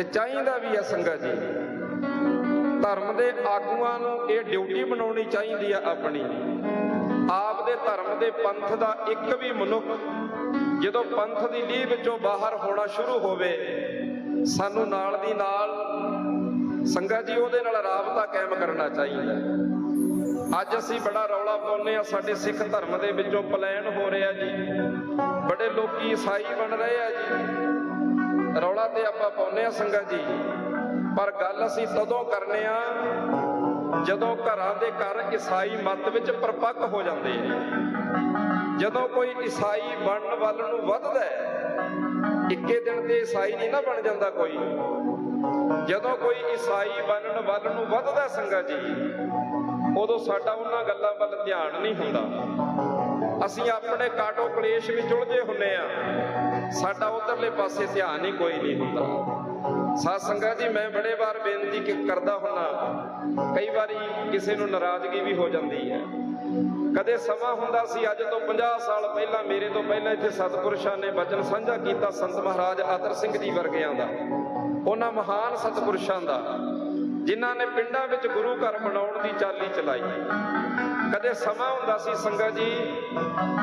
ਤੇ ਚਾਹੀਦਾ ਵੀ ਆ ਸੰਗਤ ਜੀ। ਧਰਮ ਦੇ ਆਗੂਆਂ ਨੂੰ ਇਹ ਡਿਊਟੀ ਬਣਾਉਣੀ ਚਾਹੀਦੀ ਆ ਆਪਣੀ। ਆਪ ਦੇ ਧਰਮ ਦੇ ਪੰਥ ਦਾ ਇੱਕ ਵੀ ਮਨੁੱਖ ਜਦੋਂ ਪੰਥ ਦੀ ਲੀਹ ਵਿੱਚੋਂ ਬਾਹਰ ਹੋਣਾ ਸ਼ੁਰੂ ਹੋਵੇ, ਸਾਨੂੰ ਨਾਲ ਦੀ ਨਾਲ ਸੰਗਤ ਜੀ ਉਹਦੇ ਨਾਲ ਰਾਬਤਾ ਕਾਇਮ ਕਰਨਾ ਚਾਹੀਦਾ। ਅੱਜ ਅਸੀਂ ਬੜਾ ਰੌਲਾ ਪਾਉਂਦੇ ਆ ਸਾਡੇ ਸਿੱਖ ਧਰਮ ਦੇ ਵਿੱਚੋਂ ਪਲਾਇਨ ਹੋ ਰਿਹਾ ਜੀ। ਬੜੇ ਲੋਕੀ ਈਸਾਈ ਬਣ ਰਹੇ ਆ ਜੀ। ਰੌਲਾ ਤੇ ਆਪਾਂ ਪਾਉਂਦੇ ਆ ਸੰਗਤ ਜੀ। ਪਰ ਗੱਲ ਅਸੀਂ ਤਦੋਂ ਕਰਨੇ ਆ, ਜਦੋਂ ਘਰਾਂ ਦੇ ਘਰ ਈਸਾਈ ਮਤ ਵਿੱਚ ਪਰਪੱਕ ਹੋ ਜਾਂਦੇ ਆ। ਜਦੋਂ ਕੋਈ ਈਸਾਈ ਬਣਨ ਵੱਲ ਨੂੰ ਵੱਧਦਾ ਹੈ, ਇੱਕੇ ਦਿਨ ਤੇ ਈਸਾਈ ਨਹੀਂ ਨਾ ਬਣ ਜਾਂਦਾ ਕੋਈ। ਜਦੋਂ ਕੋਈ ਈਸਾਈ ਬਣਨ ਵੱਲ ਨੂੰ ਵੱਧਦਾ ਸੰਗਤ ਜੀ, ਉਦੋਂ ਸਾਡਾ ਉਹਨਾਂ ਗੱਲਾਂ ਵੱਲ ਧਿਆਨ ਨਹੀਂ ਹੁੰਦਾ। ਅਸੀਂ ਆਪਣੇ ਕਾਟੋ ਕਲੇਸ਼ ਵਿੱਚ ਉਲਝੇ ਹੁੰਨੇ ਆ। ਸਾਡਾ ਉਧਰਲੇ ਪਾਸੇ ਧਿਆਨ ਹੀ ਕੋਈ ਨਹੀਂ ਹੁੰਦਾ। ਸਾਧ ਸੰਗਤ ਜੀ, ਮੈਂ ਬੜੇ ਵਾਰ ਬੇਨਤੀ ਕਰਦਾ ਹੁੰਨਾ। ਕਈ ਵਾਰੀ ਕਿਸੇ ਨੂੰ ਨਾਰਾਜ਼ਗੀ ਵੀ ਹੋ ਜਾਂਦੀ ਹੈ। ਕਦੇ ਸਮਾਂ ਹੁੰਦਾ ਸੀ, ਅੱਜ ਤੋਂ 50 ਸਾਲ ਪਹਿਲਾਂ, ਮੇਰੇ ਤੋਂ ਪਹਿਲਾਂ ਇੱਥੇ ਸਤਪੁਰਸ਼ਾਂ ਨੇ ਬਚਨ ਸਾਂਝਾ ਕੀਤਾ ਸੰਤ ਮਹਾਰਾਜ ਆਦਰ ਸਿੰਘ ਜੀ ਵਰਗਿਆਂ ਦਾ। ਉਹਨਾਂ ਮਹਾਨ ਸਤਿਪੁਰਸ਼ਾਂ ਦਾ, ਜਿਨ੍ਹਾਂ ਨੇ ਪਿੰਡਾਂ ਵਿੱਚ ਗੁਰੂ ਘਰ ਬਣਾਉਣ ਦੀ ਚਾਲੀ ਚਲਾਈ। ਕਦੇ ਸਮਾਂ ਹੁੰਦਾ ਸੀ ਸੰਗਤ ਜੀ,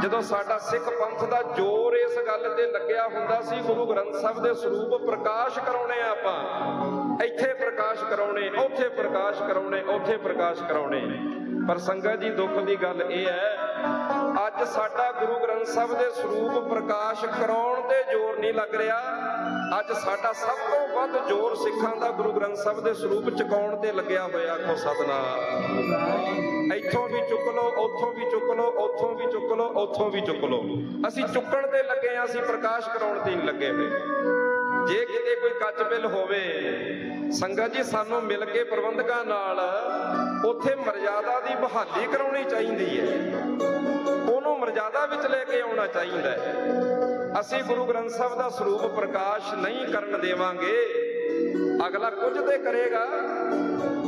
ਜਦੋਂ ਸਾਡਾ ਸਿੱਖ ਪੰਥ ਦਾ ਜ਼ੋਰ ਇਸ ਗੱਲ ਤੇ ਲੱਗਿਆ ਹੁੰਦਾ ਸੀ, ਗੁਰੂ ਗ੍ਰੰਥ ਸਾਹਿਬ ਦੇ ਸਰੂਪ ਪ੍ਰਕਾਸ਼ ਕਰਾਉਣੇ ਆ ਆਪਾਂ। ਇੱਥੇ ਪ੍ਰਕਾਸ਼ ਕਰਾਉਣੇ, ਉੱਥੇ ਪ੍ਰਕਾਸ਼ ਕਰਾਉਣੇ, ਉੱਥੇ ਪ੍ਰਕਾਸ਼ ਕਰਾਉਣੇ। ਪਰ ਸੰਗਤ ਜੀ, ਦੁੱਖ ਦੀ ਗੱਲ ਇਹ ਹੈ ਅੱਜ ਸਾਡਾ ਗੁਰੂ ਗ੍ਰੰਥ ਸਾਹਿਬ ਦੇ ਸਰੂਪ ਪ੍ਰਕਾਸ਼ ਕਰਾਉਣ ਤੇ ਜ਼ੋਰ ਨਹੀਂ ਲੱਗ ਰਿਹਾ। ਅੱਜ ਸਾਡਾ ਸਭ ਤੋਂ ਵੱਧ ਜ਼ੋਰ ਸਿੱਖਾਂ ਦਾ ਗੁਰੂ ਗ੍ਰੰਥ ਸਾਹਿਬ ਦੇ ਸਰੂਪ ਚੁਕਾਉਣ ਤੇ ਲੱਗਿਆ ਹੋਇਆ ਕੋ ਸਤਨਾਮ। ਇੱਥੋਂ ਵੀ ਚੁੱਕ ਲਓ, ਉੱਥੋਂ ਵੀ ਚੁੱਕ ਲਓ, ਉੱਥੋਂ ਵੀ ਚੁੱਕ ਲਓ, ਉੱਥੋਂ ਵੀ ਚੁੱਕ ਲਓ। ਅਸੀਂ ਚੁੱਕਣ ਤੇ ਲੱਗੇ ਆ ਅਸੀਂ ਪ੍ਰਕਾਸ਼ ਕਰਾਉਣ ਤੇ ਨਹੀਂ ਲੱਗੇ ਹੋਏ। ਜੇ ਕਿਤੇ ਕੋਈ ਕੱਚ ਬਿੱਲ ਹੋਵੇ, ਸੰਗਤ ਜੀ ਸਾਨੂੰ ਮਿਲ ਕੇ ਪ੍ਰਬੰਧਕਾਂ ਨਾਲ ਉੱਥੇ ਮਰਜ਼ਾਦਾ ਬਹਾਲੀ ਕਰਾਉਣੀ ਚਾਹੀਦੀ ਹੈ। ਉਹਨੂੰ ਮਰਜ਼ਾਦਾ ਵਿੱਚ ਲੈ ਕੇ ਆਉਣਾ ਚਾਹੀਦਾ ਹੈ। ਅਸੀਂ ਗੁਰੂ ਗ੍ਰੰਥ ਸਾਹਿਬ ਦਾ ਸਰੂਪ ਪ੍ਰਕਾਸ਼ ਨਹੀਂ ਕਰਨ ਦੇਵਾਂਗੇ। ਅਗਲਾ ਕੁਝ ਤੇ ਕਰੇਗਾ।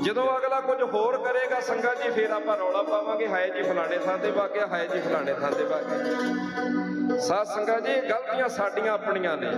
ਜਦੋਂ ਅਗਲਾ ਕੁਝ ਹੋਰ ਕਰੇਗਾ, ਸੰਗਤ ਜੀ, ਫੇਰ ਆਪਾਂ ਰੌਲਾ ਪਾਵਾਂਗੇ। ਹਾਏ ਜੀ, ਫਲਾਣੇ ਥਾਂ ਤੇ ਵਾਗਿਆ ਹਾਏ ਜੀ, ਫਲਾਣੇ ਥਾਂ ਤੇ ਵਾਗਿਆ ਸਾਧ ਸੰਗਤ ਜੀ, ਗਲਤੀਆਂ ਸਾਡੀਆਂ ਆਪਣੀਆਂ ਨੇ।